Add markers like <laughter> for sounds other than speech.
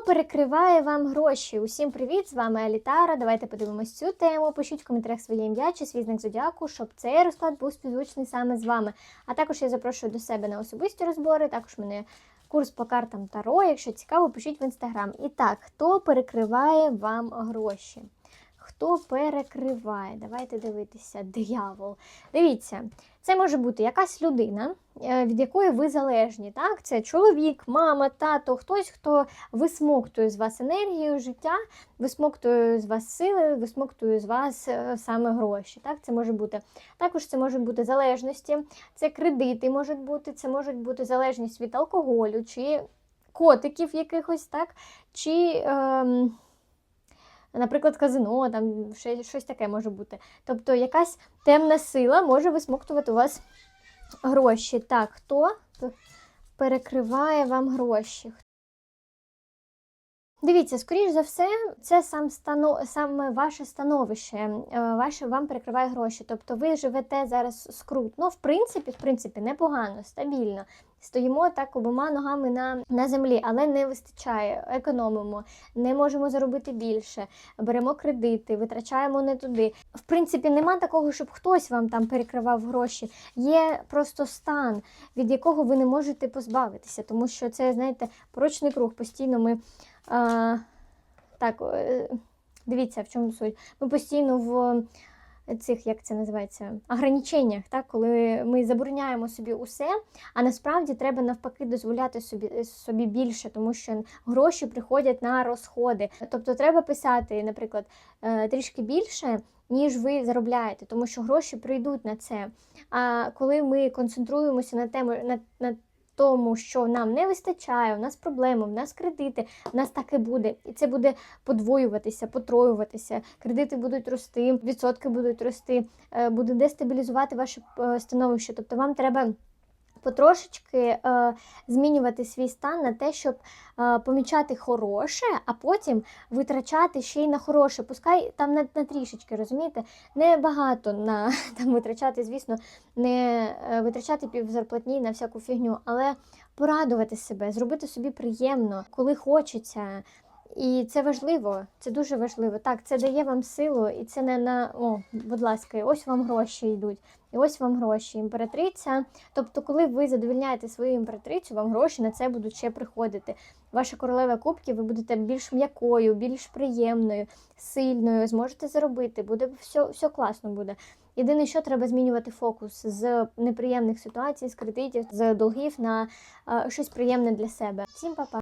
Хто перекриває вам гроші? Усім привіт! З вами Алітара. Давайте подивимось цю тему. Пишіть в коментарях своє ім'я чи свій знак зодіаку, щоб цей розклад був співзвучний саме з вами. А також я запрошую до себе на особисті розбори. Також мене курс по картам Таро. Якщо цікаво, пишіть в інстаграм. І так, хто перекриває вам гроші? Хто перекриває? Давайте дивитися. Диявол. Дивіться, це може бути якась людина, е, від якої ви залежні. Так? Це чоловік, мама, тато, хтось, хто висмоктує з вас енергію життя, висмоктує з вас сили, висмоктує з вас е, саме гроші. Так? Це може бути. Також це можуть бути залежності, це кредити можуть бути, це можуть бути залежність від алкоголю чи котиків якихось, так? чи. Ем... Наприклад, казино, там ще щось таке може бути. Тобто якась темна сила може висмоктувати у вас гроші. Так, хто перекриває вам гроші? Дивіться, скоріш за все, це сам стано... саме ваше становище, е, ваше вам перекриває гроші. Тобто ви живете зараз скрутно, в принципі, в принципі, непогано, стабільно. Стоїмо так обома ногами на, на землі, але не вистачає, економимо, не можемо заробити більше, беремо кредити, витрачаємо не туди. В принципі, нема такого, щоб хтось вам там перекривав гроші. Є просто стан, від якого ви не можете позбавитися, тому що це, знаєте, порочний круг. Постійно ми. А, так, е, дивіться, в чому суть. Ми постійно в цих, як це називається, ограниченнях, так, коли ми забороняємо собі усе, а насправді треба навпаки дозволяти собі собі більше, тому що гроші приходять на розходи. Тобто треба писати, наприклад, е, трішки більше. Ніж ви заробляєте, тому що гроші прийдуть на це. А коли ми концентруємося на тему на, на тому, що нам не вистачає, у нас проблеми, у нас кредити, у нас так і буде. І це буде подвоюватися, потроюватися. Кредити будуть рости, відсотки будуть рости, е, буде дестабілізувати ваше е, становище. Тобто вам треба. Потрошечки е, змінювати свій стан на те, щоб е, помічати хороше, а потім витрачати ще й на хороше. Пускай там на, на трішечки, розумієте? Не багато на <laughs> там витрачати, звісно, не е, витрачати півзарплатні на всяку фігню, але порадувати себе, зробити собі приємно, коли хочеться. І це важливо, це дуже важливо. Так, це дає вам силу, і це не на о, будь ласка, ось вам гроші йдуть. І ось вам гроші. Імператриця. Тобто, коли ви задовільняєте свою імператрицю, вам гроші на це будуть ще приходити. Ваша королева кубків, ви будете більш м'якою, більш приємною, сильною, зможете заробити, буде все, все класно буде. Єдине, що треба змінювати фокус з неприємних ситуацій, з кредитів, з долгів на а, щось приємне для себе. Всім па-па!